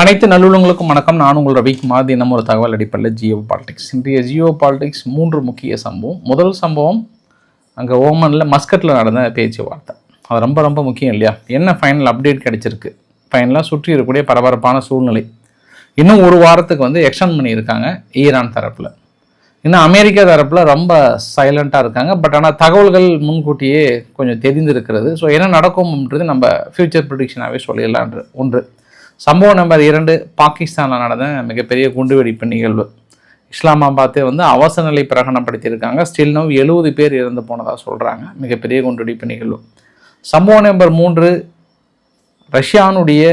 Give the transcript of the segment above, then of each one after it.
அனைத்து நல்லுள்ளங்களுக்கும் வணக்கம். நான் உங்கள் ரவிக்குமார் தினம் ஒரு தகவல் அடிப்படையில் ஜியோ பாலிடிக்ஸ். இன்றைய ஜியோ பாலிடிக்ஸ் மூன்று முக்கிய சம்பவம். முதல் சம்பவம் அங்கே ஓமனில் மஸ்கட்டில் நடந்த பேச்சுவார்த்தை. அது ரொம்ப ரொம்ப முக்கியம் இல்லையா? என்ன ஃபைனல் அப்டேட் கிடைச்சிருக்கு? ஃபைனலாக சுற்றி இருக்கக்கூடிய பரபரப்பான சூழ்நிலை. இன்னும் ஒரு வாரத்துக்கு வந்து எக்ஸ்டெண்ட் பண்ணியிருக்காங்க ஈரான் தரப்பில். இன்னும் அமெரிக்கா தரப்பில் ரொம்ப சைலண்ட்டாக இருக்காங்க. பட் ஆனால் தகவல்கள் முன்கூட்டியே கொஞ்சம் தெரிந்திருக்கிறது. ஸோ என்ன நடக்கும்ன்றது நம்ம ஃப்யூச்சர் ப்ரிடிக்ஷனாகவே சொல்லிடலான்ற ஒன்று. சம்பவம் நம்பர் இரண்டு பாகிஸ்தானில் நடந்த மிகப்பெரிய குண்டுவெடிப்பு நிகழ்வு. இஸ்லாமாபாத்தை வந்து அவசர நிலை பிரகடனப்படுத்தியிருக்காங்க. ஸ்டில் நோ எழுபது பேர் இறந்து போனதாக சொல்கிறாங்க மிகப்பெரிய குண்டுவெடிப்பு நிகழ்வு. சம்பவம் நம்பர் மூன்று ரஷ்யானுடைய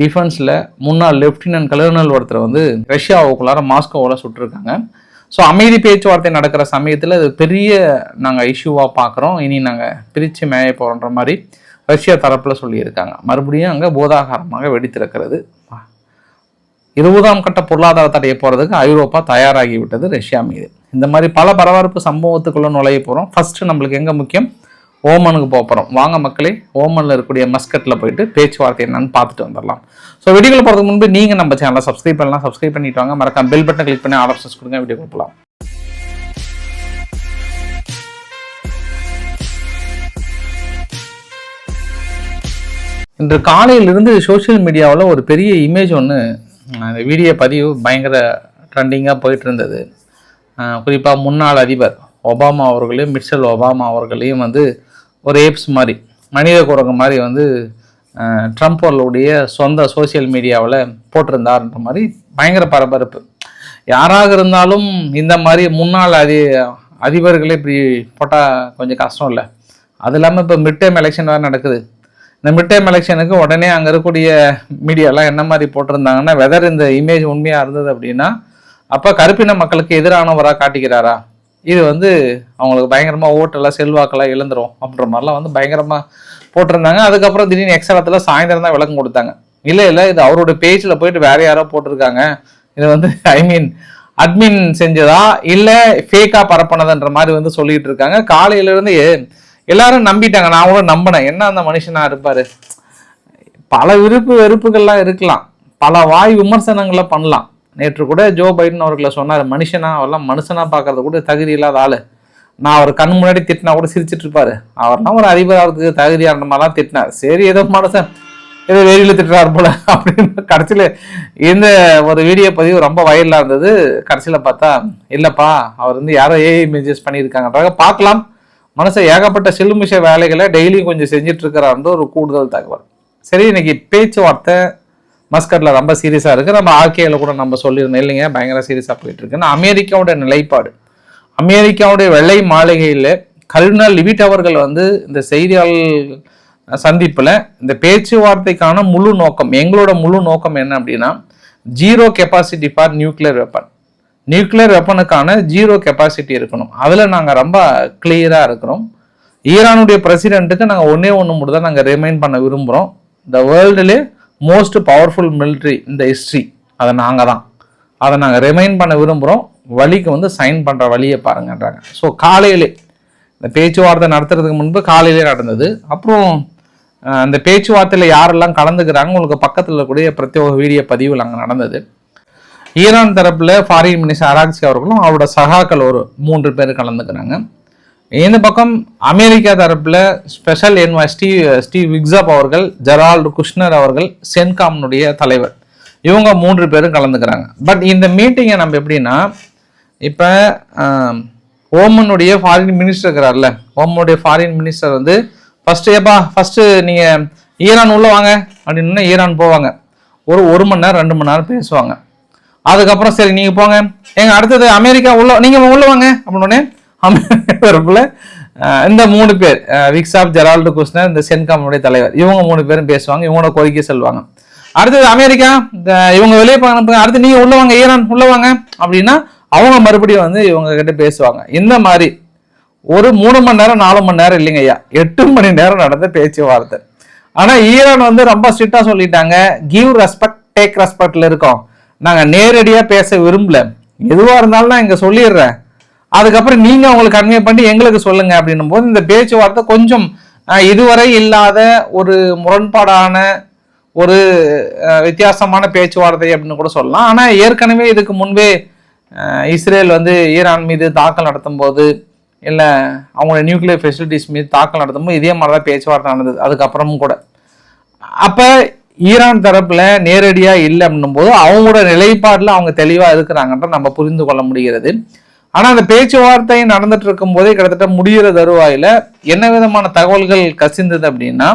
டிஃபென்ஸில் முன்னாள் லெஃப்டினன்ட் கலர்னல் ஒருத்தர் வந்து ரஷ்யாவுக்குள்ளார மாஸ்கோவில் சுட்டிருக்காங்க ஸோ அமைதி பேச்சுவார்த்தை நடக்கிற சமயத்தில் இது பெரிய நாங்கள் இஷ்யூவாக பார்க்குறோம் இனி நாங்கள் பிரித்து மேய போகிறோன்ற மாதிரி ரஷ்யா தரப்பில் சொல்லியிருக்காங்க. மறுபடியும் அங்கே போதாகாரமாக வெடித்திருக்கிறது. இருபதாம் கட்ட பொருளாதார தடையை போகிறதுக்கு ஐரோப்பா தயாராகி விட்டது ரஷ்யா மீது. இந்த மாதிரி பல பரபரப்பு சம்பவத்துக்குள்ளே நுழைய போகிறோம் ஃபஸ்ட்டு நம்மளுக்கு எங்கே முக்கியம்? ஓமனுக்கு போக போகிறோம் வாங்க மக்களே ஓமனில் இருக்கக்கூடிய மஸ்கட்டில் போயிட்டு பேச்சுவார்த்தை என்னன்னு பார்த்துட்டு வந்துடலாம். ஸோ வீடியோவில் போகிறதுக்கு முன்பு நீங்கள் நம்ம சேனலை சப்ஸ்கிரைப் பண்ணலாம். சப்ஸ்கிரைப் பண்ணிட்டு வாங்க. மறக்காம பெல் பட்டன் கிளிக் பண்ணி ஆப்ஷன்ஸ் கொடுங்க. வீடியோ கொடுக்கலாம் இன்று காலையிலிருந்து சோஷியல் மீடியாவில் ஒரு பெரிய இமேஜ் ஒன்று அந்த வீடியோ பதிவு பயங்கர ட்ரெண்டிங்காக போயிட்டு இருந்தது குறிப்பாக முன்னாள் அதிபர் ஒபாமா அவர்களையும் மிட்சல் ஒபாமா அவர்களையும் வந்து ஒரு ஏப்ஸ் மாதிரி மனித குரங்கு மாதிரி வந்து ட்ரம்ப் அவர்களுடைய சொந்த சோஷியல் மீடியாவில் போட்டிருந்தாருன்ற மாதிரி பயங்கர பரபரப்பு. யாராக இருந்தாலும் இந்த மாதிரி முன்னாள் அதி அதிபர்களே இப்படி போட்டால் கொஞ்சம் கஷ்டம் இல்லை. அது இல்லாமல் இப்போ மிட் டைம் எலெக்ஷன் வேறு நடக்குது. இந்த மிட் டைம் எலெக்ஷனுக்கு உடனே அங்கே இருக்கக்கூடிய மீடியாலாம் என்ன மாதிரி போட்டிருந்தாங்கன்னா வெதர் இந்த இமேஜ் உண்மையாக இருந்தது அப்படின்னா அப்போ கருப்பின மக்களுக்கு எதிரானவராக காட்டிக்கிறாரா? இது வந்து அவங்களுக்கு பயங்கரமாக ஓட்டெல்லாம் செல்வாக்கெல்லாம் இழந்துரும் அப்படின்ற மாதிரிலாம் வந்து பயங்கரமாக போட்டிருந்தாங்க. அதுக்கப்புறம் திடீர்னு எக்ஸ்ட்ராத்தில் சாயந்தரம் தான் விளக்கம் கொடுத்தாங்க. இல்லை இல்லை இது அவரோட பேஜில் போயிட்டு வேற யாரோ போட்டிருக்காங்க. இது வந்து ஐ மீன் அட்மின் செஞ்சதா? இல்லை ஃபேக்காக பரப்பினதுன்ற மாதிரி வந்து சொல்லிட்டு இருக்காங்க. காலையிலேருந்து எல்லாரும் நம்பிட்டாங்க. நான் கூட நம்பினேன். என்ன அந்த மனுஷனா இருப்பாரு? பல விருப்பு வெறுப்புகள்லாம் இருக்கலாம். பல வாய் விமர்சனங்களை பண்ணலாம். நேற்று கூட ஜோ பைடன் அவர்களை சொன்னார் மனுஷனா அவர்லாம் மனுஷனா பார்க்கறது கூட தகுதி இல்லாத ஆளு. நான் அவர் கண் முன்னாடி திட்டினா கூட சிரிச்சிட்டு இருப்பாரு. அவர்லாம் ஒரு அதிபர் ஆகிறதுக்கு தகுதியான மாதிரிலாம் திட்டினார். சரி ஏதோ மனுஷன் ஏதோ வெளியில் திட்டுறாரு போல அப்படின்னு கடைசியில் இந்த ஒரு வீடியோ பதிவு ரொம்ப வயலாக இருந்தது. கடைசியில் பார்த்தா இல்லைப்பா அவர் வந்து யாரோ ஏஐ இமேஜஸ் பண்ணியிருக்காங்கன்றாங்க பார்க்கலாம். மனசை ஏகப்பட்ட சிலுமிஷ வேலைகளை டெய்லியும் கொஞ்சம் செஞ்சுட்டு இருக்கிறாருன்ற ஒரு கூடுதல் தகவல். சரி இன்னைக்கு பேச்சுவார்த்தை மஸ்கட்டில் ரொம்ப சீரியஸாக இருக்குது நம்ம ஆர்கேல கூட நம்ம சொல்லியிருந்தோம். இல்லைங்க பயங்கர சீரியஸாக போயிட்டு இருக்குன்னா அமெரிக்காவோட நிலைப்பாடு. அமெரிக்காவுடைய வெள்ளை மாளிகையில் கருணா லிவிட் அவர்கள் வந்து இந்த செய்தியாளர் சந்திப்பில் இந்த பேச்சுவார்த்தைக்கான முழு நோக்கம் எங்களோட முழு நோக்கம் என்ன அப்படின்னா zero capacity for nuclear weapon. Nuclear வெப்பனுக்கான zero capacity இருக்கணும். அதில் நாங்கள் ரொம்ப கிளியராக இருக்கிறோம். ஈரானுடைய பிரசிடென்ட்டுக்கு நாங்கள் ஒன்றே ஒன்று மட்டும் தான் நாங்கள் ரிமைண்ட் பண்ண விரும்புகிறோம் த வேர்ல்டுலே மோஸ்ட் பவர்ஃபுல் மிலிட்ரி இந்த ஹிஸ்ட்ரி அதை நாங்கள் தான் அதை நாங்கள் ரிமைண்ட் பண்ண விரும்புகிறோம் வழிக்கு வந்து சைன் பண்ணுற வழியை பாருங்கன்றாங்க. ஸோ காலையிலே இந்த பேச்சுவார்த்தை நடத்துறதுக்கு முன்பு காலையிலே நடந்தது. அப்புறம் அந்த பேச்சுவார்த்தையில் யாரெல்லாம் கலந்துக்கிறாங்க உங்களுக்கு பக்கத்தில் இருக்கக்கூடிய பிரத்யேக வீடியோ பதிவில் அங்கே நடந்தது. ஈரான் தரப்பில் ஃபாரின் மினிஸ்டர் அராக்சி அவர்களும் அவரோட சகாக்கள் ஒரு மூன்று பேர் கலந்துக்கிறாங்க. இந்த பக்கம் அமெரிக்கா தரப்பில் ஸ்பெஷல் என்வாய் ஸ்டீவ் ஸ்டீவ் விக்ஸப் அவர்கள் ஜெரால்டு குஷ்னர் அவர்கள் சென்காம்னுடைய தலைவர். இவங்க மூன்று பேரும் கலந்துக்கிறாங்க. பட் இந்த மீட்டிங்கை நம்ம எப்படின்னா இப்போ ஓமனுடைய ஃபாரின் மினிஸ்டர் இருக்கிறார்ல ஓமனுடைய ஃபாரின் மினிஸ்டர் வந்து ஃபஸ்ட்டு ஏப்பா ஃபஸ்ட்டு நீங்கள் ஈரான் உள்ளே வாங்க. அப்படின்னா ஈரான் போவாங்க. ஒரு ஒரு மணி நேரம் ரெண்டு மணி நேரம் பேசுவாங்க. அதுக்கப்புறம் சரி நீங்க போங்க. எங்க அடுத்தது அமெரிக்கா உள்ள நீங்க உள்ள வாங்க அப்படின்னு அமெரிக்கா இந்த மூணு பேர் விக்ஸாப் ஜெரால்டு குஷ்ணர் இந்த சென்காமுடைய தலைவர். இவங்க மூணு பேரும் பேசுவாங்க இவங்களோட கோரிக்கை சொல்லுவாங்க. அடுத்தது அமெரிக்கா இந்த இவங்க வெளியே போங்க அடுத்து நீங்க உள்ள வாங்க ஈரான் உள்ள வாங்க அப்படின்னா அவங்க மறுபடியும் வந்து இவங்க கிட்ட பேசுவாங்க. இந்த மாதிரி ஒரு மூணு மணி நேரம் நாலு மணி நேரம் இல்லைங்க ஐயா. எட்டு மணி நேரம் நடந்த பேச்சுவார்த்தை. ஆனா ஈரான் வந்து ரொம்ப ஸ்ட்ரிக்டா சொல்லிட்டாங்க. கிவ் ரெஸ்பெக்ட் டேக் ரெஸ்பெக்ட்ல இருக்கோம். நாங்கள் நேரடியாக பேச விரும்பல. எதுவாக இருந்தாலும் நான் இங்கே சொல்லிடுறேன். அதுக்கப்புறம் நீங்கள் அவங்களுக்கு கன்வே பண்ணி எங்களுக்கு சொல்லுங்கள் அப்படின்னும் போது இந்த பேச்சுவார்த்தை கொஞ்சம் இதுவரை இல்லாத ஒரு முரண்பாடான ஒரு வித்தியாசமான பேச்சுவார்த்தை அப்படின்னு கூட சொல்லலாம். ஆனால் ஏற்கனவே இதுக்கு முன்பே இஸ்ரேல் வந்து ஈரான் மீது தாக்கல் நடத்தும் போது இல்லை அவங்களோட நியூக்ளியர் ஃபெசிலிட்டிஸ் மீது தாக்கல் நடத்தும் போது இதே மாதிரி தான் பேச்சுவார்த்தை நடந்தது. அதுக்கப்புறமும் கூட. அப்போ ஈரான் தரப்புல நேரடியா இல்லை அப்படின்னும் போது அவங்களோட நிலைப்பாடுல அவங்க தெளிவா இருக்கிறாங்கன்ற நம்ம புரிந்து கொள்ள முடிகிறது. ஆனா அந்த பேச்சுவார்த்தை நடந்துட்டு இருக்கும் போதே கிட்டத்தட்ட முடிகிற தருவாயில என்ன விதமான தகவல்கள் கசிந்தது அப்படின்னா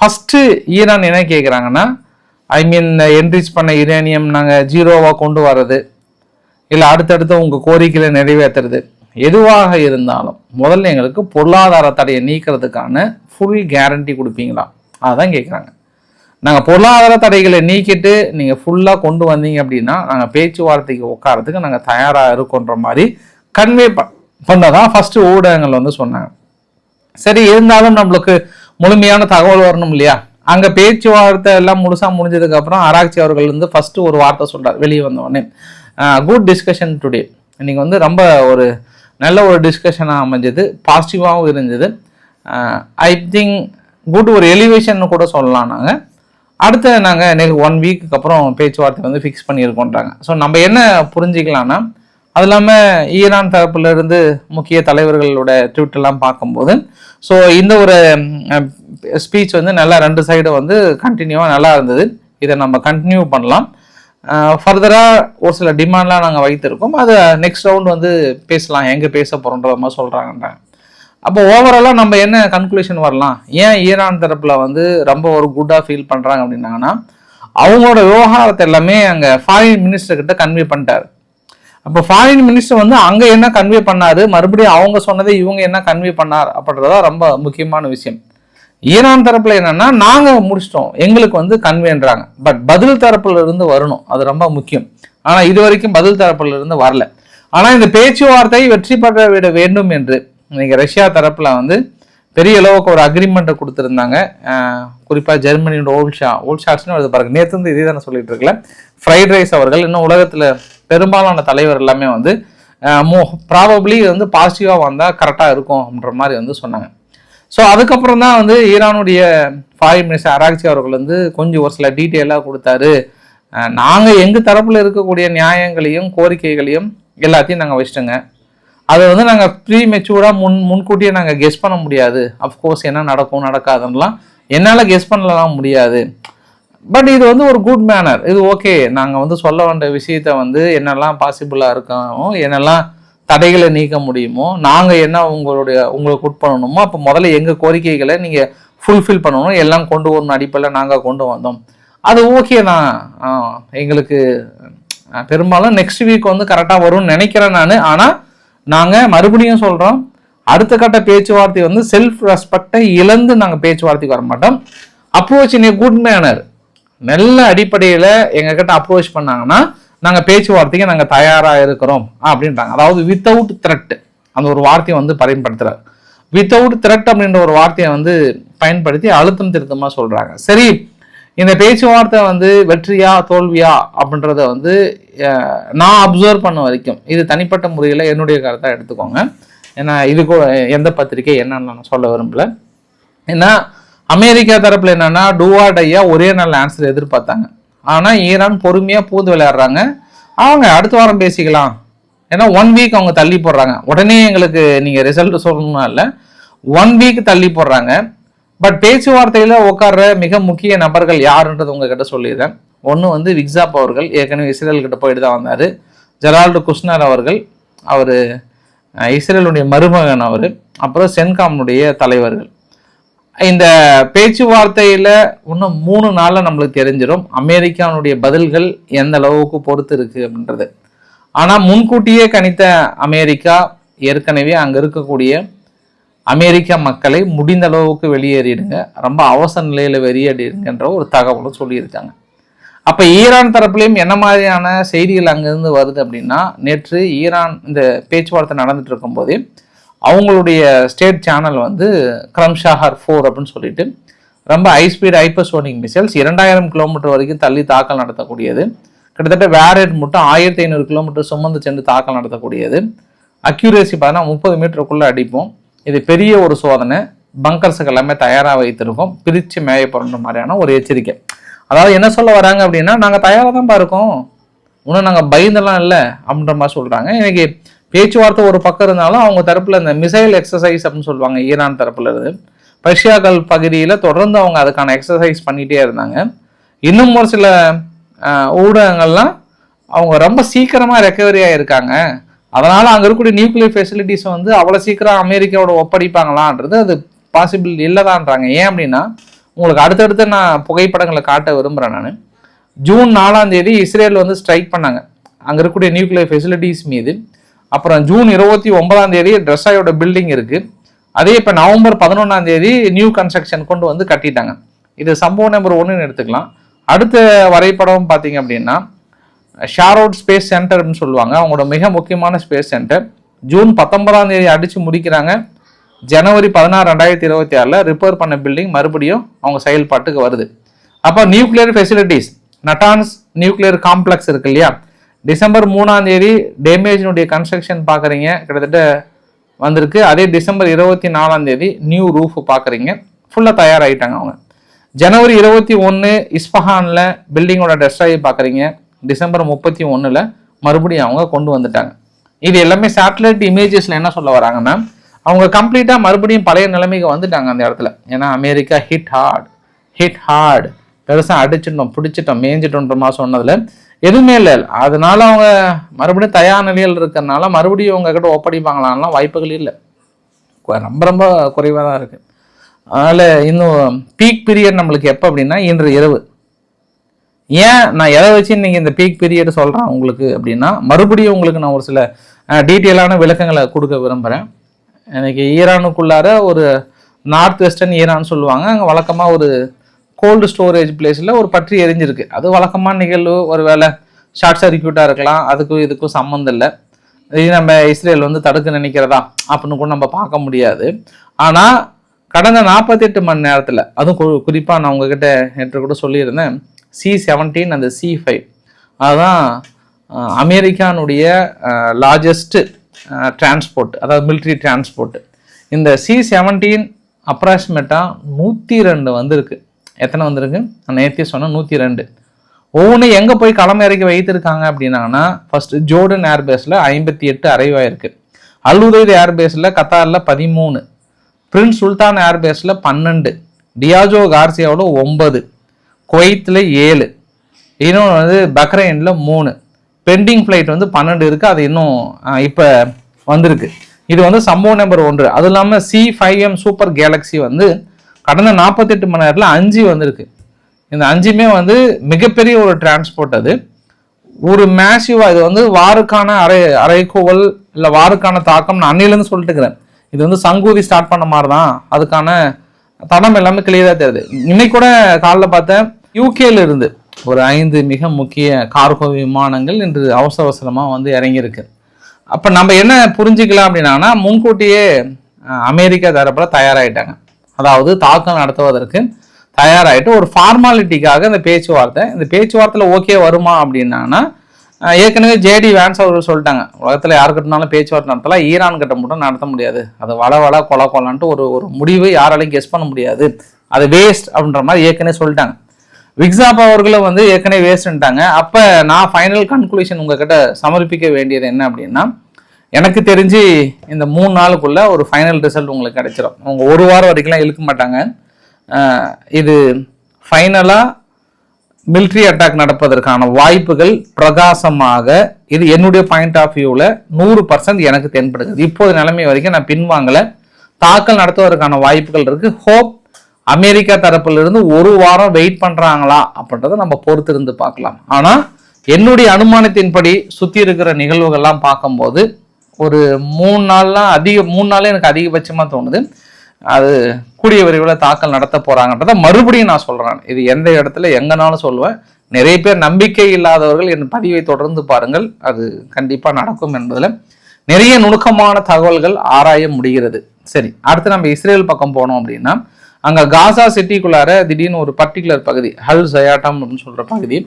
ஃபர்ஸ்ட் ஈரான் என்ன கேட்குறாங்கன்னா ஐ மீன் என்ரிச் பண்ண யுரேனியம் நாங்கள் ஜீரோவாக கொண்டு வர்றது. இல்லை அடுத்தடுத்து உங்கள் கோரிக்கைகளை நிறைவேற்றுறது. எதுவாக இருந்தாலும் முதல்ல எங்களுக்கு பொருளாதார தடையை நீக்கிறதுக்கான ஃபுல் கேரண்டி கொடுப்பீங்களா? அதான் கேட்குறாங்க நாங்கள் பொருளாதார தடைகளை நீக்கிட்டு நீங்கள் ஃபுல்லாக கொண்டு வந்தீங்க அப்படின்னா நாங்கள் பேச்சுவார்த்தைக்கு உட்காரத்துக்கு நாங்கள் தயாராக இருக்கோன்ற மாதிரி கன்வே பண்ணதான் ஃபஸ்ட்டு ஊடகங்கள் வந்து சொன்னாங்க. சரி இருந்தாலும் நம்மளுக்கு முழுமையான தகவல் வரணும் இல்லையா? அங்கே பேச்சுவார்த்தை எல்லாம் முழுசாக முடிஞ்சதுக்கப்புறம் ஆராய்ச்சி அவர்கள் வந்து ஃபஸ்ட்டு ஒரு வார்த்தை சொல்கிறார் வெளியே வந்தவொடனே. குட் டிஸ்கஷன் டுடே நீங்கள் வந்து ரொம்ப ஒரு நல்ல ஒரு டிஸ்கஷனாக அமைஞ்சது பாசிட்டிவாகவும் இருந்தது. ஐ திங்க் குட் ஒரு எலிவேஷன் கூட சொல்லலாம் நாங்கள் அடுத்த நாங்கள் நெக்ஸ்ட் ஒன் வீக்குக்கு அப்புறம் பேச்சுவார்த்தை வந்து ஃபிக்ஸ் பண்ணியிருக்கோன்றாங்க. ஸோ நம்ம என்ன புரிஞ்சிக்கலாம்னா அது இல்லாமல் ஈரான் தரப்புலேருந்து முக்கிய தலைவர்களோட ட்விட்டெல்லாம் பார்க்கும்போது ஸோ இந்த ஒரு ஸ்பீச் வந்து நல்லா ரெண்டு சைடும் வந்து கண்டினியூவாக நல்லா இருந்தது. இதை நம்ம கண்டினியூ பண்ணலாம். ஃபர்தராக ஒரு சில டிமாண்ட்லாம் நாங்கள் வைத்திருக்கோம். அதை நெக்ஸ்ட் ரவுண்ட் வந்து பேசலாம். எங்கே பேச போகிறோன்ற மாதிரி சொல்கிறாங்கன்றாங்க அப்போ ஓவராலாக நம்ம என்ன கன்க்ளூஷன் வரலாம்? ஏன் ஈரான் தரப்பில் வந்து ரொம்ப ஒரு குட்டாக ஃபீல் பண்ணுறாங்க அப்படின்னாங்கன்னா அவங்களோட விவகாரத்தை எல்லாமே அங்கே ஃபாரின் மினிஸ்டர்கிட்ட கன்வே பண்ணிட்டார். அப்போ ஃபாரின் மினிஸ்டர் வந்து அங்கே என்ன கன்வே பண்ணார்? மறுபடியும் அவங்க சொன்னதை இவங்க என்ன கன்வே பண்ணார்? அப்படின்றதா ரொம்ப முக்கியமான விஷயம். ஈரான் தரப்பில் என்னென்னா நாங்கள் முடிச்சிட்டோம். எங்களுக்கு வந்து கன்வேன்றாங்க பட் பதில் தரப்பில் இருந்து வரணும். அது ரொம்ப முக்கியம். ஆனால் இது வரைக்கும் பதில் தரப்பில் இருந்து வரல. ஆனால் இந்த பேச்சுவார்த்தை வெற்றி பெற விட வேண்டும் என்று இன்றைக்கி ரஷ்யா தரப்பில் வந்து பெரிய அளவுக்கு ஒரு அக்ரிமெண்ட்டை கொடுத்துருந்தாங்க. குறிப்பாக ஜெர்மனியோட ஓல்ஷா ஓல்ஷாட்ஸ்னு வருது பாருங்க. நேற்று வந்து இதே தானே சொல்லிட்டு இருக்கல. ஃப்ரைட் ரைஸ் அவர்கள் இன்னும் உலகத்தில் பெரும்பாலான தலைவர் எல்லாமே வந்து மோ ப்ராபப்ளி வந்து பாசிட்டிவாக வந்தால் கரெக்டாக இருக்கும் அப்படின்ற மாதிரி வந்து சொன்னாங்க. ஸோ அதுக்கப்புறம் தான் வந்து ஈரானுடைய ஃபாரின் மினிஸ்டர் அராக்சி அவர்கள் வந்து கொஞ்சம் ஒரு சில டீட்டெயிலாக கொடுத்தாரு. நாங்கள் எங்கள் தரப்பில் இருக்கக்கூடிய நியாயங்களையும் கோரிக்கைகளையும் எல்லாத்தையும் நாங்கள் வச்சுட்டோங்க. அதை வந்து நாங்கள் ப்ரீ மெச்சூர்டாக முன் முன்கூட்டியே நாங்கள் கெஸ் பண்ண முடியாது. அஃப்கோர்ஸ் என்ன நடக்கும் நடக்காதுன்னெலாம் என்னால் கெஸ் பண்ணலாம் முடியாது. பட் இது வந்து ஒரு குட் மேனர் இது ஓகே நாங்கள் வந்து சொல்ல வேண்டிய விஷயத்த வந்து என்னெல்லாம் பாசிபிளாக இருக்கோ என்னெல்லாம் தடைகளை நீக்க முடியுமோ நாங்கள் என்ன உங்களுடைய உங்களுக்கு உட்பண்ணணுமோ அப்போ முதல்ல எங்கள் கோரிக்கைகளை நீங்கள் ஃபுல்ஃபில் பண்ணணும். எல்லாம் கொண்டு வரணும் அடிப்படையில் நாங்கள் கொண்டு வந்தோம். அது ஓகே தான். ஆ, எங்களுக்கு பெரும்பாலும் நெக்ஸ்ட் வீக் வந்து கரெக்டாக வரும்னு நினைக்கிறேன் நான். ஆனால் நாங்கள் மறுபடியும் சொல்கிறோம் அடுத்த கட்ட பேச்சுவார்த்தை வந்து செல்ஃப் ரெஸ்பெக்டை இழந்து நாங்கள் பேச்சுவார்த்தைக்கு வர மாட்டோம். Approach in a good manner நல்ல அடிப்படையில் எங்ககிட்ட அப்ரோச் பண்ணாங்கன்னா நாங்கள் பேச்சுவார்த்தைக்கு நாங்கள் தயாராக இருக்கிறோம் அப்படின்றாங்க. அதாவது வித்தவுட் த்ரெட் அந்த ஒரு வார்த்தையை வந்து பயன்படுத்துகிறார் வித்தவுட் த்ரெட் அப்படின்ற ஒரு வார்த்தையை வந்து பயன்படுத்தி அழுத்தம் திருத்தமாக சொல்கிறாங்க சரி இந்த பேச்சுவார்த்தை வந்து வெற்றியா தோல்வியா அப்படின்றத வந்து நான் அப்சர்வ் பண்ண வரைக்கும் இது தனிப்பட்ட முறையில் என்னுடைய கருத்தாக எடுத்துக்கோங்க. ஏன்னா இது எந்த பத்திரிக்கை என்னன்னு நான் சொல்ல விரும்பல. ஏன்னா அமெரிக்கா தரப்பில் என்னென்னா டூவாடையா ஒரே நாள் ஆன்சர் எதிர்பார்த்தாங்க. ஆனால் ஈரான் பொறுமையாக பூந்து விளையாடுறாங்க. அவங்க அடுத்த வாரம் பேசிக்கலாம். ஏன்னா ஒன் வீக் அவங்க தள்ளி போடுறாங்க. உடனே எங்களுக்கு நீங்கள் ரிசல்ட் சொல்லணும்னா இல்லை. ஒன் வீக் தள்ளி போடுறாங்க. பட் பேச்சுவார்த்தையில் உட்கார்ற மிக முக்கிய நபர்கள் யாருன்றது உங்ககிட்ட சொல்லிடுறேன். ஒன்று வந்து விக்ஸாப் அவர்கள் ஏற்கனவே இஸ்ரேல்கிட்ட போயிட்டு தான் வந்தார். ஜெரால்டு குஷ்னர் அவர்கள் அவர் இஸ்ரேலுடைய மருமகன் அவர் அப்புறம் சென்காம்னுடைய தலைவர்கள். இந்த பேச்சுவார்த்தையில் இன்னும் மூணு நாளில் நம்மளுக்கு தெரிஞ்சிடும் அமெரிக்கானுடைய பதில்கள் எந்த அளவுக்கு பொறுத்து இருக்குது அப்படின்றது. ஆனால் முன்கூட்டியே கணித்த அமெரிக்கா ஏற்கனவே அங்கே இருக்கக்கூடிய அமெரிக்க மக்களை முடிந்த அளவுக்கு வெளியேறிடுங்க ரொம்ப அவசர நிலையில் வெளியேறிடுங்கன்ற ஒரு தகவலும் சொல்லியிருக்காங்க. அப்போ ஈரான் தரப்புலையும் என்ன மாதிரியான செய்திகள் அங்கேருந்து வருது அப்படின்னா நேற்று ஈரான் இந்த பேச்சுவார்த்தை நடந்துட்டு இருக்கும்போதே அவங்களுடைய ஸ்டேட் சேனல் வந்து க்ரம்ஷாஹர் ஃபோர் அப்படின்னு சொல்லிட்டு ரொம்ப ஹைஸ்பீட் ஹைப்பர்சோனிக் மிசைல்ஸ் இரண்டாயிரம் கிலோமீட்டர் வரைக்கும் தள்ளி தாக்கல் நடத்தக்கூடியது. கிட்டத்தட்ட வேரேட் மட்டும் ஆயிரத்தி ஐநூறு கிலோமீட்டர் சுமந்து சென்று தாக்கல் நடத்தக்கூடியது. அக்யூரேசி பார்த்தீங்கன்னா முப்பது மீட்டருக்குள்ளே அடிப்போம். இது பெரிய ஒரு சோதனை. பங்கர்ஸுக்கு எல்லாமே தயாராக வைத்திருக்கோம். பிரித்து மேய போகிற மாதிரியான ஒரு எச்சரிக்கை. அதாவது என்ன சொல்ல வராங்க அப்படின்னா நாங்கள் தயாராக தான்ப்பா இருக்கோம். இன்னும் நாங்கள் பயந்தெல்லாம் இல்லை அப்படின்ற மாதிரி சொல்கிறாங்க இன்றைக்கி பேச்சுவார்த்தை ஒரு பக்கம் இருந்தாலும் அவங்க தரப்பில் இந்த மிசைல் எக்ஸசைஸ் அப்படின்னு சொல்லுவாங்க ஈரான் தரப்புல இருந்து. பர்ஷியாக்கள் பகுதியில் தொடர்ந்து அவங்க அதுக்கான எக்ஸசைஸ் பண்ணிகிட்டே இருந்தாங்க. இன்னும் ஒரு சில ஊடகங்கள்லாம் அவங்க ரொம்ப சீக்கிரமாக ரெக்கவரி ஆகிருக்காங்க அதனால் அங்கே இருக்கக்கூடிய நியூக்ளியர் ஃபெசிலிட்டிஸ் வந்து அவ்வளோ சீக்கிரம் அமெரிக்காவோட ஒப்படைப்பாங்களான்றது அது பாசிபிள் இல்லைதான்றாங்க. ஏன் அப்படின்னா உங்களுக்கு அடுத்தடுத்து நான் புகைப்படங்களை காட்ட விரும்புகிறேன் நான். ஜூன் நாலாம் தேதி இஸ்ரேல் வந்து ஸ்ட்ரைக் பண்ணாங்க. அங்கே இருக்கக்கூடிய நியூக்ளியர் ஃபெசிலிட்டிஸ் மீது. அப்புறம் ஜூன் இருபத்தி ஒன்பதாம் தேதி ட்ரெஸ்ஸாயோட பில்டிங் இருக்குது அதே இப்போ நவம்பர் பதினொன்றாம் தேதி நியூ கன்ஸ்ட்ரக்ஷன் கொண்டு வந்து கட்டிட்டாங்க. இது சம்பவம் நம்பர் ஒன்றுன்னு எடுத்துக்கலாம். அடுத்த வரைபடம் பார்த்தீங்க அப்படின்னா ஷாரோட் ஸ்பேஸ் சென்டர்னு சொல்லுவாங்க. அவங்களோட மிக முக்கியமான ஸ்பேஸ் சென்டர் ஜூன் பத்தொன்பதாம் தேதி அடித்து முடிக்கிறாங்க. ஜனவரி பதினாறு ரெண்டாயிரத்தி இருபத்தி ஆறில் ரிப்பேர் பண்ண பில்டிங் மறுபடியும் அவங்க செயல்பாட்டுக்கு வருது. அப்போ nuclear facilities Natanz nuclear complex இருக்கு இல்லையா? டிசம்பர் மூணாம் தேதி டேமேஜினுடைய கன்ஸ்ட்ரக்ஷன் பார்க்குறீங்க கிட்டத்தட்ட வந்திருக்கு. அதே டிசம்பர் இருபத்தி நாலாம் தேதி நியூ ரூஃப் பார்க்குறீங்க ஃபுல்லாக தயாராகிட்டாங்க அவங்க. ஜனவரி இருபத்தி ஒன்று இஸ்பஹானில் பில்டிங்கோட டெஸ்ட்ராய் பார்க்குறீங்க டிசம்பர் முப்பத்தி ஒன்றில் மறுபடியும் அவங்க கொண்டு வந்துட்டாங்க. இது எல்லாமே சேட்டலைட் இமேஜஸில் என்ன சொல்ல வராங்கன்னா அவங்க கம்ப்ளீட்டாக மறுபடியும் பழைய நிலைமைக்கு வந்துட்டாங்க அந்த இடத்துல. ஏன்னா America hit hard hit hard பெருசாக அடிச்சிட்டோம் பிடிச்சிட்டோம் மேய்ஞ்சிட்டோன்றமா சொன்னதில் எதுவுமே இல்லை. அதனால அவங்க மறுபடியும் தயார் நிலையில் இருக்கிறனால மறுபடியும் அவங்க கிட்ட ஒப்படைப்பாங்களான்லாம் வாய்ப்புகள் இல்லை. ரொம்ப ரொம்ப குறைவாக தான் இருக்குது அதனால் இன்னும் பீக் பீரியட் நம்மளுக்கு எப்போ அப்படின்னா இன்று இரவு. ஏன் நான் எதை வச்சு இன்றைக்கி இந்த பீக் பீரியட் சொல்கிறேன் உங்களுக்கு அப்படின்னா மறுபடியும் உங்களுக்கு நான் ஒரு சில டீட்டெயிலான விளக்கங்களை கொடுக்க விரும்புகிறேன் எனக்கு ஈரானுக்குள்ளார ஒரு நார்த் வெஸ்டர்ன் ஈரான் சொல்லுவாங்க. அங்கே வழக்கமாக ஒரு கோல்டு ஸ்டோரேஜ் பிளேஸில் ஒரு பற்றி எரிஞ்சிருக்கு. அது வழக்கமான நிகழ்வு. ஒரு வேளை ஷார்ட் சர்க்கியூட்டாக இருக்கலாம். அதுக்கும் இதுக்கும் சம்மந்தம் இல்லை. இது நம்ம இஸ்ரேல் வந்து தடுக்க நினைக்கிறதா? அப்படின்னு கூட நம்ம பார்க்க முடியாது. ஆனால் கடந்த நாற்பத்தெட்டு மணி நேரத்தில் அதுவும் குறிப்பாக நான் உங்ககிட்ட நேற்று கூட சொல்லியிருந்தேன். சி செவன்டீன் அந்த சி ஃபைவ் அதுதான் அமெரிக்கானுடைய லார்ஜஸ்ட்டு டிரான்ஸ்போர்ட் அதாவது மிலிட்ரி டிரான்ஸ்போர்ட் இந்த சி செவன்டீன் அப்ராக்சிமேட்டாக நூற்றி ரெண்டு வந்திருக்கு. எத்தனை வந்திருக்கு? நான் நேற்றே சொன்னேன் நூற்றி ரெண்டு ஒவ்வொன்றும் எங்கே போய் களம் இறக்கி வைத்திருக்காங்க அப்படின்னாங்கன்னா ஃபஸ்ட்டு ஜோர்டன் ஏர்பேஸில் ஐம்பத்தி எட்டு அரைவாயிருக்கு. அல்உதைத் ஏர்பேஸில் கத்தாரில் பதிமூணு. பிரின்ஸ் சுல்தான் ஏர்பேஸில் பன்னெண்டு. டியாஜோ கார்சியாவில் ஒன்பது. குவைத்தில் ஏழு. இன்னொன்று வந்து பக்ரைனில் மூணு. பெண்டிங் ஃப்ளைட் வந்து பன்னெண்டு இருக்குது அது இன்னும் இப்போ வந்திருக்கு. இது வந்து சம்பவம் நம்பர் ஒன்று. அது இல்லாமல் C five M Super Galaxy வந்து கடந்த நாற்பத்தெட்டு மணி நேரத்தில் அஞ்சு வந்திருக்கு. இந்த அஞ்சுமே வந்து மிகப்பெரிய ஒரு டிரான்ஸ்போர்ட் அது. ஒரு மேசிவாக இது வந்து வாருக்கான அரை அரைக்கோவல் இல்லை வாருக்கான தாக்கம் நான் அன்னையிலேருந்து சொல்லிட்டு இருக்கிறேன். இது வந்து சங்கூதி ஸ்டார்ட் பண்ண மாதிரி தான் அதுக்கான தடம் எல்லாமே கிளியராக தெரியுது. இன்னைக்கு கூட காலைல பார்த்தேன். யூகேல இருந்து ஒரு ஐந்து மிக முக்கிய கார்கோ விமானங்கள் இன்று அவசர அவசரமாக வந்து இறங்கியிருக்கு. அப்போ நம்ம என்ன புரிஞ்சுக்கலாம் அப்படின்னா முன்கூட்டியே அமெரிக்கா தரப்பில் தயாராகிட்டாங்க அதாவது தாக்கம் நடத்துவதற்கு தயாராகிட்டு ஒரு ஃபார்மாலிட்டிக்காக இந்த பேச்சுவார்த்தை இந்த பேச்சுவார்த்தையில் ஓகே வருமா அப்படின்னா ஏற்கனவே ஜேடி வேன்ஸ் அவர்கள் சொல்லிட்டாங்க உலகத்தில் யாருக்கிட்டனாலும் பேச்சுவார்த்தை நடத்தலாம் ஈரான் கிட்ட மட்டும் நடத்த முடியாது. அது வள வள கொல கொலான்ட்டு ஒரு ஒரு முடிவு யாராலையும் கெஸ் பண்ண முடியாது. அது வேஸ்ட் அப்படின்ற மாதிரி ஏற்கனவே சொல்லிட்டாங்க. விக்ஸாப் அவர்களும் வந்து ஏற்கனவே வேஸ்ட்டுட்டாங்க அப்போ நான் ஃபைனல் கன்க்ளூஷன் உங்ககிட்ட சமர்ப்பிக்க வேண்டியது என்ன அப்படின்னா எனக்கு தெரிஞ்சு இந்த மூணு நாளுக்குள்ள ஒரு ஃபைனல் ரிசல்ட் உங்களுக்கு கிடைச்சிரும். அவங்க ஒரு வாரம் வரைக்கும்லாம் இழுக்க மாட்டாங்க. இது ஃபைனலாக மிலிட்ரி அட்டாக் நடப்பதற்கான வாய்ப்புகள் பிரகாசமாக இது என்னுடைய பாயிண்ட் ஆஃப் வியூவில் நூறு பர்சன்ட் எனக்கு தென்படுகிறது. இப்போது நிலைமை வரைக்கும் நான் பின்வாங்கலை. தாக்கல் நடத்துவதற்கான வாய்ப்புகள் இருக்குது ஹோப் அமெரிக்கா தரப்பிலிருந்து ஒரு வாரம் வெயிட் பண்ணுறாங்களா அப்படின்றத நம்ம பொறுத்திருந்து பார்க்கலாம். ஆனால் என்னுடைய அனுமானத்தின்படி சுற்றி இருக்கிற நிகழ்வுகள்லாம் பார்க்கும்போது ஒரு மூணு நாள்லாம் அதிக மூணு நாளே எனக்கு அதிகபட்சமாக தோணுது. அது கூடிய விரைவில் தாக்கல் நடத்த போகிறாங்கன்றத மறுபடியும் நான் சொல்கிறேன் இது எந்த இடத்துல எங்கனாலும் சொல்லுவேன். நிறைய பேர் நம்பிக்கை இல்லாதவர்கள் என் பதிவை தொடர்ந்து பாருங்கள். அது கண்டிப்பாக நடக்கும் என்பதில் நிறைய நுணுக்கமான தகவல்கள் ஆராய முடிகிறது. சரி அடுத்து நம்ம இஸ்ரேல் பக்கம் போனோம் அப்படின்னா அங்கே காசா சிட்டிக்குள்ளார திடீர்னு ஒரு பர்டிகுலர் பகுதி ஹல் ஜயாட்டம் அப்படின்னு சொல்கிற பகுதி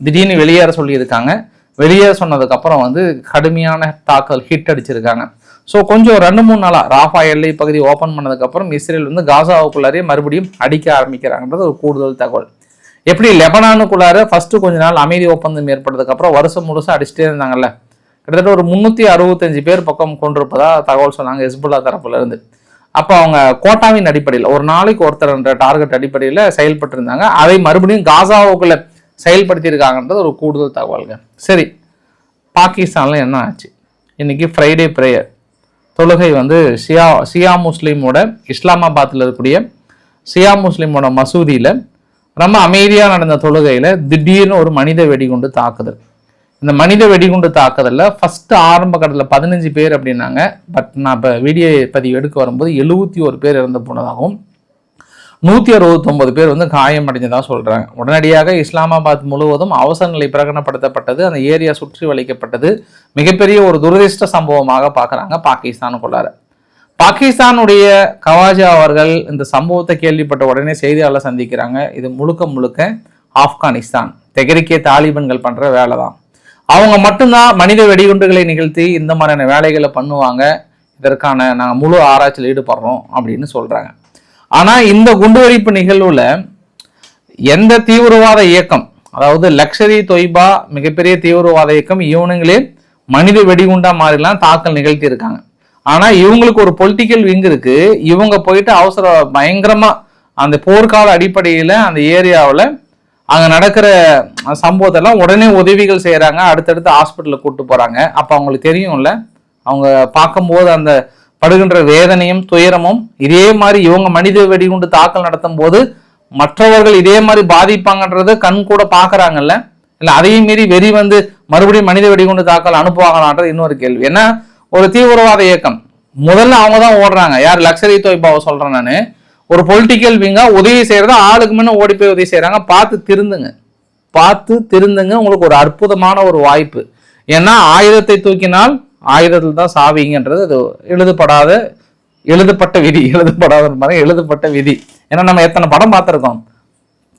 திடீர்னு வெளியேற சொல்லியிருக்காங்க. வெளியேற சொன்னதுக்கப்புறம் வந்து கடுமையான தாக்கல் ஹிட் அடிச்சிருக்காங்க. ஸோ கொஞ்சம் ரெண்டு மூணு நாளாக ராஃபா எல்லை பகுதி ஓப்பன் பண்ணதுக்கப்புறம் இஸ்ரேல் வந்து காசாவுக்குள்ளாரே மறுபடியும் அடிக்க ஆரம்பிக்கிறாங்கன்றது ஒரு கூடுதல் தகவல். எப்படி லெபனானுக்குள்ளார ஃபஸ்ட்டு கொஞ்ச நாள் அமைதி ஒப்பந்தம் ஏற்பட்டதுக்கப்புறம் வருஷம் முழுசாக அடிச்சுட்டே இருந்தாங்கல்ல. கிட்டத்தட்ட ஒரு முந்நூற்றி அறுபத்தஞ்சு பேர் பக்கம் கொண்டிருப்பதா தகவல் சொன்னாங்க ஹெஸ்புல்லா தரப்புலேருந்து அப்போ அவங்க கோட்டாவின் அடிப்படையில் ஒரு நாளைக்கு ஒருத்தர் என்ற டார்கெட் அடிப்படையில் செயல்பட்டு இருந்தாங்க அதை மறுபடியும் காசாவுக்குள்ள செயல்படுத்தியிருக்காங்கன்றது ஒரு கூடுதல் தகவல்ங்க சரி பாகிஸ்தானில் என்ன ஆச்சு? இன்னைக்கு ஃப்ரைடே ப்ரேயர் தொழுகை வந்து ஷியா ஷியா முஸ்லீமோட இஸ்லாமாபாத்தில் இருக்கக்கூடிய ஷியா முஸ்லீமோட மசூதியில் ரொம்ப அமைதியாக நடந்த தொழுகையில் திடீர்னு ஒரு மனித வெடிகுண்டு தாக்குதல். இந்த மனித வெடிகுண்டு தாக்குதலில் ஃபஸ்ட்டு ஆரம்ப கட்டத்தில் பதினஞ்சு பேர் அப்படின்னாங்க. பட் நான் இப்போ வீடியோ பதிவு எடுக்க வரும்போது எழுபத்தி ஒரு பேர் இறந்து போனதாகவும் நூற்றி அறுபத்தொம்பது பேர் வந்து காயம் அடைஞ்சதாக சொல்கிறாங்க உடனடியாக இஸ்லாமாபாத் முழுவதும் அவசர நிலை பிரகடனப்படுத்தப்பட்டது. அந்த ஏரியா சுற்றி வளைக்கப்பட்டது. மிகப்பெரிய ஒரு துரதிர்ஷ்ட சம்பவமாக பார்க்குறாங்க பாகிஸ்தானுக்குள்ளார. பாகிஸ்தானுடைய கவாஜா அவர்கள் இந்த சம்பவத்தை கேள்விப்பட்ட உடனே செய்தியாளர் சந்திக்கிறாங்க. இது முழுக்க முழுக்க ஆப்கானிஸ்தான். தெகரிக்கே தாலிபன்கள் பண்ணுற வேலை தான் அவங்க மட்டும்தான் மனித வெடிகுண்டுகளை நிகழ்த்தி இந்த மாதிரியான வேலைகளை பண்ணுவாங்க. இதற்கான நாங்கள் முழு ஆராய்ச்சியில் ஈடுபடுறோம் அப்படின்னு சொல்கிறாங்க ஆனால் இந்த குண்டுவெடிப்பு நிகழ்வில் எந்த தீவிரவாத இயக்கம் அதாவது லக்ஷரி தொய்பா மிகப்பெரிய தீவிரவாத இயக்கம் இவனுங்களே மனித வெடிகுண்டா மாதிரிலாம் தாக்கல் நிகழ்த்தி இருக்காங்க. இவங்களுக்கு ஒரு பொலிட்டிக்கல் விங் இருக்கு. இவங்க போயிட்டு அவசர பயங்கரமாக அந்த போர்க்கால அடிப்படையில் அந்த ஏரியாவில் அங்கே நடக்கிற சம்பவத்தெல்லாம் உடனே உதவிகள் செய்கிறாங்க அடுத்தடுத்து ஹாஸ்பிட்டலில் கூப்பிட்டு போகிறாங்க அப்போ அவங்களுக்கு தெரியும்ல அவங்க பார்க்கும்போது அந்த படுகின்ற வேதனையும் துயரமும் இதே மாதிரி இவங்க மனித வெடிகுண்டு தாக்கல் நடத்தும் போது மற்றவர்கள் இதே மாதிரி பாதிப்பாங்கன்றத கண் கூட பார்க்குறாங்கல்ல? இல்லை அதையும் மீறி வெறி வந்து மறுபடியும் மனித வெடிகுண்டு தாக்கல் அனுப்புவாங்களான்றது இன்னொரு கேள்வி. ஏன்னா ஒரு தீவிரவாத இயக்கம். முதல்ல அவங்க தான் ஓடுறாங்க. யார்? லக்ஸரி தொய்பாவை சொல்கிறேன் நான். ஒரு பொலிட்டிக்கல் விங்கா உதவி செய்யறத ஆளுக்கு முன்ன ஓடி போய் உதவி செய்யறாங்க. பார்த்து திருந்துங்க. பார்த்து திருந்துங்க உங்களுக்கு ஒரு அற்புதமான ஒரு வாய்ப்பு. ஏன்னா ஆயுதத்தை தூக்கினால் ஆயுதத்தில் தான் சாவிங்கன்றது அது எழுதப்படாத எழுதப்பட்ட விதி. எழுதப்படாத மாதிரி எழுதப்பட்ட விதி. ஏன்னா நம்ம எத்தனை படம் பார்த்துருக்கோம்.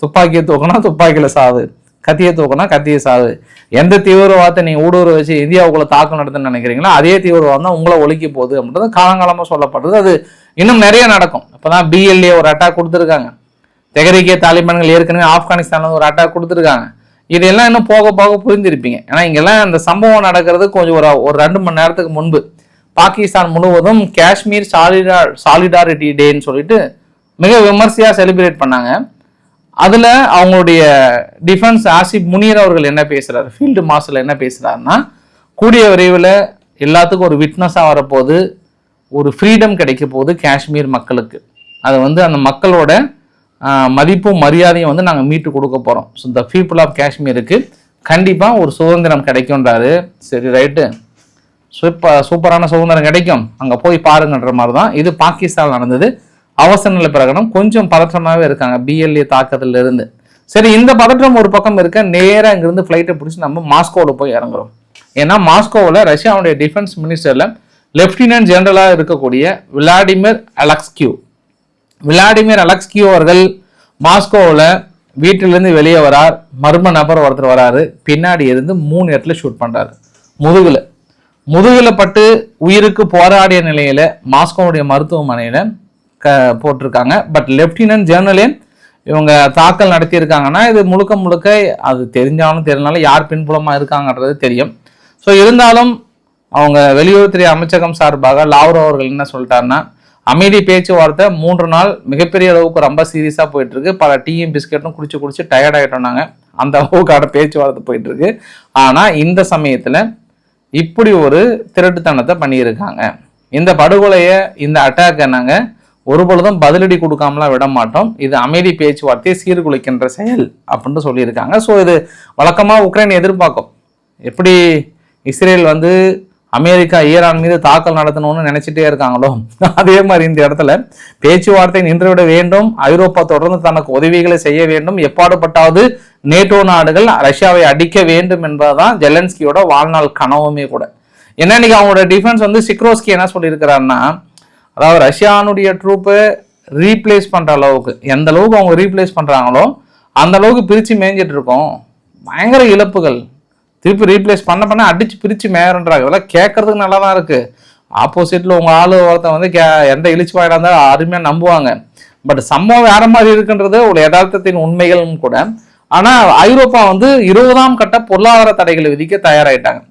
துப்பாக்கியை தூக்கினா துப்பாக்கியில் சாவு. கத்தியை தூக்கினா கத்தியை சாவு. எந்த தீவிரவாதத்தை நீங்கள் ஊடுருவ வச்சு இந்தியாவுக்குள்ள தாக்கம் நடத்துன்னு நினைக்கிறீங்களோ அதே தீவிரவாதம் தான் உங்களை ஒழிக்க போகுது அப்படின்றது காலங்காலமாக சொல்லப்படுறது அது இன்னும் நிறைய நடக்கும். அப்போதான் பிஎல்ஏ ஒரு அட்டாக் கொடுத்துருக்காங்க. தெகரிக்கிய தாலிபான்கள் ஏற்கனவே ஆப்கானிஸ்தானில் ஒரு அட்டாக் கொடுத்துருக்காங்க. இதெல்லாம் இன்னும் போக போக புரிஞ்சிருப்பீங்க ஏன்னா இங்கெல்லாம் அந்த சம்பவம் நடக்கிறது கொஞ்சம் ஒரு ஒரு ரெண்டு மணி நேரத்துக்கு முன்பு பாகிஸ்தான் முழுவதும் காஷ்மீர் சாலிடா சாலிடாரிட்டி டேன்னு சொல்லிட்டு மிக விமர்சையாக செலிப்ரேட் பண்ணாங்க. அதில் அவங்களுடைய டிஃபென்ஸ் ஆசிப் முனீர் அவர்கள் என்ன பேசுகிறார் ஃபீல்டு மாஸ்டர் என்ன பேசுகிறாருன்னா கூடிய விரைவில் எல்லாத்துக்கும் ஒரு விட்னஸாக வரப்போகுது. ஒரு ஃப்ரீடம் கிடைக்க போகுது காஷ்மீர் மக்களுக்கு. அதை வந்து அந்த மக்களோட மதிப்பும் மரியாதையும் வந்து நாங்கள் மீட்டு கொடுக்க போகிறோம் ஸோ த பீப்புள் ஆஃப் காஷ்மீருக்கு கண்டிப்பாக ஒரு சுதந்திரம் கிடைக்கும்ன்றாரு. சரி ரைட்டு சூப்பர் சூப்பரான சுதந்திரம் கிடைக்கும். அங்கே போய் பாருங்கன்ற மாதிரி தான் இது பாகிஸ்தான் நடந்தது. அவசர நிலை பிரகடனம் கொஞ்சம் பதற்றமாகவே இருக்காங்க பிஎல்ஏ தாக்கத்துல இருந்து. சரி இந்த பதற்றம் ஒரு பக்கம் இருக்க நேராக இங்கிருந்து ஃப்ளைட்டை பிடிச்சி நம்ம மாஸ்கோவில் போய் இறங்குறோம். ஏன்னா மாஸ்கோவில் ரஷ்யாவுடைய டிஃபென்ஸ் மினிஸ்டரில் லெப்டினன்ட் ஜெனரலாக இருக்கக்கூடிய விளாடிமிர் அலெக்ஸ்கியூ. விளாடிமிர் அலெக்ஸ்கியூ அவர்கள் மாஸ்கோவில் வீட்டிலேருந்து வெளியே வரார். மர்ம நபர் ஒருத்தர் வராரு. பின்னாடி இருந்து மூணு இடத்துல ஷூட் பண்ணுறாரு முதுகில். முதுகில் பட்டு உயிருக்கு போராடிய நிலையில் மாஸ்கோவுடைய மருத்துவமனையில் க போட்டிருக்காங்க. பட் லெப்டினன்ட் ஜேர்னலின் இவங்க தாக்கல் நடத்தியிருக்காங்கன்னா இது முழுக்க முழுக்க அது தெரிஞ்சாலும் தெரியலனாலும் யார் பின்புலமாக இருக்காங்கன்றது தெரியும். ஸோ இருந்தாலும் அவங்க வெளியுறவுத்துறை அமைச்சகம் சார்பாக லாவ்ரோ அவர்கள் என்ன சொல்லிட்டாருன்னா அமைதி பேச்சுவார்த்தை மூன்று நாள் மிகப்பெரிய அளவுக்கு ரொம்ப சீரியஸாக போயிட்டு இருக்கு பல டீயும் பிஸ்கெட்டும் குடிச்சு குடிச்சு டயர்ட் ஆகிட்டோம் நாங்கள் அந்த அளவுக்கான பேச்சுவார்த்தை போயிட்டு இருக்கு ஆனால் இந்த சமயத்தில் இப்படி ஒரு திருட்டுத்தனத்தை பண்ணியிருக்காங்க. இந்த படுகொலையை இந்த அட்டாக்கை நாங்கள் ஒரு பொழுதும் பதிலடி கொடுக்காமலாம் விட மாட்டோம். இது அமைதி பேச்சுவார்த்தையை சீர்குலைக்கின்ற செயல் அப்படின்னு சொல்லியிருக்காங்க. ஸோ இது வழக்கமாக உக்ரைன் எதிர்பார்க்கும். எப்படி இஸ்ரேல் வந்து அமெரிக்கா ஈரான் மீது தாக்கல் நடத்தணும்னு நினைச்சிட்டே இருக்காங்களோ? அதே மாதிரி இந்த இடத்துல பேச்சுவார்த்தை நின்றுவிட வேண்டும். ஐரோப்பா தொடர்ந்து தனக்கு உதவிகளை செய்ய வேண்டும். எப்பாடுபட்டாவது நேட்டோ நாடுகள் ரஷ்யாவை அடிக்க வேண்டும் என்பதுதான் ஜெலன்ஸ்கியோட வாழ்நாள் கனவுமே கூட. ஏன்னா இன்னைக்கு அவங்களோட டிஃபென்ஸ் வந்து சிக்ரோஸ்கி என்ன சொல்லியிருக்கிறாருன்னா அதாவது ரஷ்யானுடைய ட்ரூப்பு ரீப்ளேஸ் பண்ற அளவுக்கு எந்த அளவுக்கு அவங்க ரீப்ளேஸ் பண்றாங்களோ அந்த அளவுக்கு பிரிச்சு மேய்ஞ்சிட்டு இருக்கோம். பயங்கர இழப்புகள். திருப்பி ரீப்ளேஸ் பண்ண பண்ண அடிச்சு பிரிச்சு மேயறன்றாங்க. இதெல்லாம் கேட்கறதுக்கு நல்லா தான் இருக்கு. ஆப்போசிட்டில் உங்கள் ஆளு ஒருத்தன் வந்து கே எந்த இழிச்சு வாயிடா இருந்தாலும் அருமையாக நம்புவாங்க. பட் சம்பவம் வேற மாதிரி இருக்குன்றது ஒரு யதார்த்தத்தின் உண்மைகளும் கூட. ஆனால் ஐரோப்பா வந்து இருபதாம் கட்ட பொருளாதார தடைகளை விதிக்க தயாராயிட்டாங்க.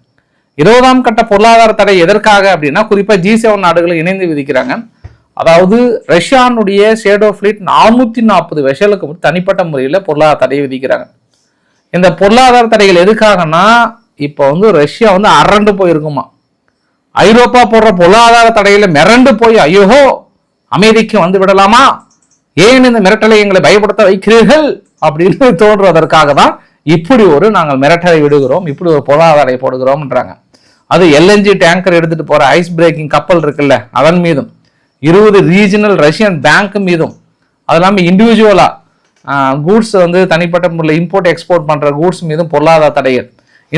இருபதாம் கட்ட பொருளாதார தடை எதற்காக அப்படின்னா குறிப்பாக ஜி செவன் நாடுகள் இணைந்து விதிக்கிறாங்க. அதாவது ரஷ்யானுடைய ஷேடோ ஃபிளீட் நானூற்றி நாற்பது வெஷலுக்கு தனிப்பட்ட முறையில் பொருளாதார தடையை விதிக்கிறாங்க. இந்த பொருளாதார தடைகள் எதுக்காகனா இப்போ வந்து ரஷ்யா வந்து அரண்டு போயிருக்குமா? ஐரோப்பா போடுற பொருளாதார தடையில மிரண்டு போய் ஐயோஹோ அமெரிக்கா வந்து விடலாமா? ஏன் இந்த மிரட்டலை எங்களை பயப்படுத்த வைக்கிறீர்கள்? அப்படின்னு தோன்றுவதற்காக தான் இப்படி ஒரு நாங்கள் மிரட்டலை விடுகிறோம் இப்படி ஒரு பொருளாதாரை போடுகிறோம்ன்றாங்க. அது எல்என்ஜி டேங்கர் எடுத்துட்டு போற ஐஸ் பிரேக்கிங் கப்பல் இருக்குல்ல அதன் மீதும். இருபது ரீஜனல் ரஷ்யன் பேங்க் மீதும். அது இல்லாமல் இண்டிவிஜுவலா கூட்ஸ் வந்து தனிப்பட்ட முறையில் இம்போர்ட் எக்ஸ்போர்ட் பண்ணுற கூட்ஸ் மீதும் பொருளாதார தடைகள்.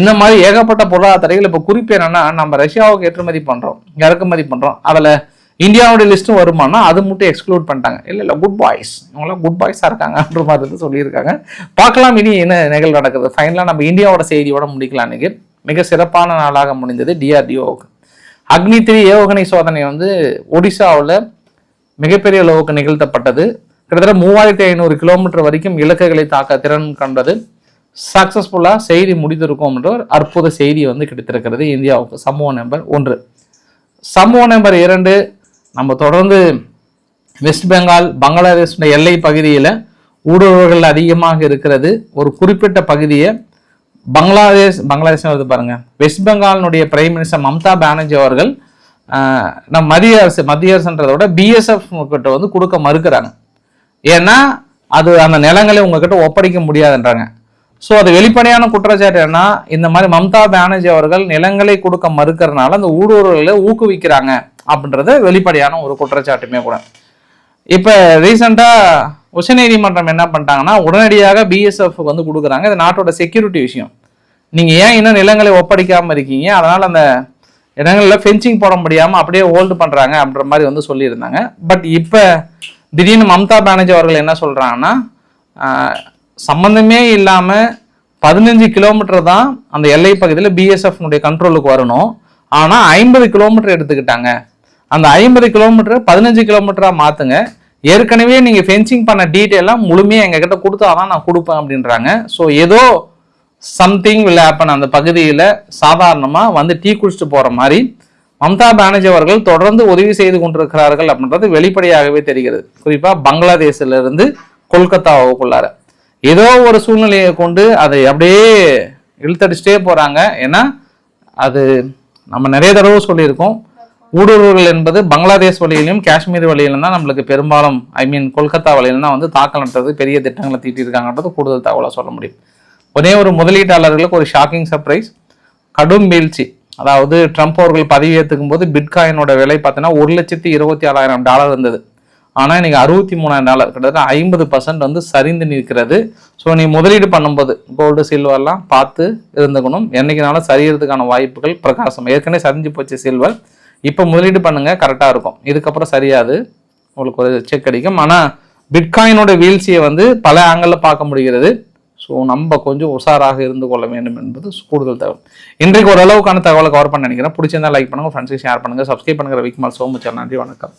இந்த மாதிரி ஏகப்பட்ட பொருளாதார தடைகள். இப்போ குறிப்பு என்னன்னா நம்ம ரஷ்யாவுக்கு ஏற்றுமதி பண்ணுறோம் இறக்குமதி பண்ணுறோம் அதில் இந்தியாவுடைய லிஸ்ட்டும் வருமானா அது மட்டும் எக்ஸ்க்ளூட் பண்ணிட்டாங்க. இல்லை இல்லை குட் பாய்ஸ் இவங்களாம் குட் பாய்ஸாக இருக்காங்கன்ற மாதிரி வந்து சொல்லியிருக்காங்க. பார்க்கலாம் இனி என்ன நிகழ்வு நடக்குது. ஃபைனலாக நம்ம இந்தியாவோட செய்தியோட முடிக்கலாம் இன்னைக்கு. மிக சிறப்பான நாளாக முடிந்தது டிஆர்டிஓவுக்கு அக்னி த்ரீ ஏவுகணை சோதனை வந்து ஒடிசாவில் மிகப்பெரிய அளவுக்கு நிகழ்த்தப்பட்டது. கிட்டத்தட்ட மூவாயிரத்தி ஐநூறு கிலோமீட்டர் வரைக்கும் இலக்குகளை தாக்க திறன் கண்டது. சக்ஸஸ்ஃபுல்லாக செய்தி முடித்திருக்கோம் என்ற ஒரு அற்புத செய்தி வந்து கிடைத்திருக்கிறது. இந்தியாவுக்கு சம்பவம் நம்பர் ஒன்று. சம்பவம் நம்பர் இரண்டு நம்ம தொடர்ந்து வெஸ்ட் பெங்கால் பங்களாதேஷ் எல்லை பகுதியில் ஊடுருவல்கள் அதிகமாக இருக்கிறது. ஒரு குறிப்பிட்ட பகுதியை பங்களாதேஷ் பங்களாதேஷ் வருது பாருங்க. வெஸ்ட் பெங்காலினுடைய பிரைம் மினிஸ்டர் மம்தா பானர்ஜி அவர்கள் நம்ம மத்திய அரசு மத்திய அரசுன்றதை விட பிஎஸ்எஃப் கிட்ட வந்து கொடுக்க மறுக்கிறாங்க. ஏன்னா அது அந்த நிலங்களை உங்ககிட்ட ஒப்படைக்க முடியாதுன்றாங்க. ஸோ அது வெளிப்படையான குற்றச்சாட்டு என்ன இந்த மாதிரி மம்தா பானர்ஜி அவர்கள் நிலங்களை கொடுக்க மறுக்கிறதுனால அந்த ஊடுருவல்களை ஊக்குவிக்கிறாங்க அப்படின்றது வெளிப்படையான ஒரு குற்றச்சாட்டுமே கூட. இப்போ ரீசெண்டாக உச்சநீதிமன்றம் என்ன பண்ணிட்டாங்கன்னா உடனடியாக பிஎஸ்எஃப் வந்து கொடுக்குறாங்க. இது நாட்டோட செக்யூரிட்டி விஷயம். நீங்கள் ஏன் இன்னும் நிலங்களை ஒப்படைக்காமல் இருக்கீங்க? அதனால் அந்த இடங்களில் ஃபென்சிங் போட முடியாமல் அப்படியே ஹோல்டு பண்ணுறாங்க அப்படின்ற மாதிரி வந்து சொல்லியிருந்தாங்க. பட் இப்போ திடீர்னு மம்தா பானர்ஜி அவர்கள் என்ன சொல்கிறாங்கன்னா சம்மந்தமே இல்லாமல் பதினஞ்சு கிலோமீட்டர் தான் அந்த எல்லை பகுதியில் பிஎஸ்எஃப்னுடைய கண்ட்ரோலுக்கு வரணும். ஆனால் ஐம்பது கிலோமீட்டர் எடுத்துக்கிட்டாங்க. அந்த ஐம்பது கிலோமீட்டர் பதினஞ்சு கிலோமீட்டராக மாற்றுங்க ஏற்கனவே நீங்கள் ஃபென்சிங் பண்ண டீட்டெயிலாம் முழுமையாக எங்ககிட்ட கொடுத்தா தான் நான் கொடுப்பேன் அப்படின்றாங்க. ஸோ ஏதோ சம்திங் வில் ஹேப்பன் அந்த பகுதியில் சாதாரணமாக வந்து டீ குடிச்சிட்டு போகிற மாதிரி மம்தா பானர்ஜி அவர்கள் தொடர்ந்து உதவி செய்து கொண்டிருக்கிறார்கள் அப்படின்றது வெளிப்படையாகவே தெரிகிறது. குறிப்பாக பங்களாதேஷிலிருந்து கொல்கத்தாவுக்குள்ளார ஏதோ ஒரு சூழ்நிலையை கொண்டு அதை அப்படியே இழுத்தடிச்சிட்டே போகிறாங்க ஏன்னா அது நம்ம நிறைய தடவை சொல்லியிருக்கோம். ஊடுருவல் என்பது பங்களாதேஷ் வழியிலும் காஷ்மீர் வழியிலும் தான் நம்மளுக்கு பெரும்பாலும் ஐ மீன் கொல்கத்தா வழியிலும் தான் வந்து தாக்கல் பெரிய திட்டங்களை தீட்டியிருக்காங்கன்றது கூடுதல் தகவலாக சொல்ல முடியும். ஒரே ஒரு முதலீட்டாளர்களுக்கு ஒரு ஷாக்கிங் சர்ப்ரைஸ் கடும் வீழ்ச்சி. அதாவது ட்ரம்ப் அவர்கள் பதவி ஏற்றுக்கும் போது பிட்காயினோட விலை பார்த்தீங்கன்னா ஒரு லட்சத்தி இருபத்தி ஆறாயிரம் டாலர் இருந்தது. ஆனால் இன்றைக்கி அறுபத்தி மூணாயிரம் டாலர் கிட்டத்தட்ட ஐம்பது பர்சன்ட் வந்து சரிந்து நிற்கிறது. ஸோ நீ முதலீடு பண்ணும்போது கோல்டு சில்வர்லாம் பார்த்து இருந்துக்கணும். என்றைக்குனாலும் சரியறதுக்கான வாய்ப்புகள் பிரகாசம். ஏற்கனவே சரிஞ்சு போச்சு சில்வர் இப்போ முதலீடு பண்ணுங்கள் கரெக்டாக இருக்கும். இதுக்கப்புறம் சரியாது. உங்களுக்கு ஒரு செக் அடிக்கும் ஆனால் பிட்காயினோட வீழ்ச்சியை வந்து பல ஆங்கிளில் பார்க்க முடிகிறது. ஸோ நம்ம கொஞ்சம் உஷாராக இருந்து கொள்ள வேண்டும் என்பது கூடுதல் தகவல். இன்றைக்கு ஓரளவுக்கான தகவலை கவர் பண்ண நினைக்கிறேன். பிடிச்சிருந்தா லைக் பண்ணுங்க ஃப்ரெண்ட்ஸுக்கு ஷேர் பண்ணுங்கள் சப்ஸ்கிரைப் பண்ணுங்க. விக்மால் சோமுச்சர் நன்றி வணக்கம்.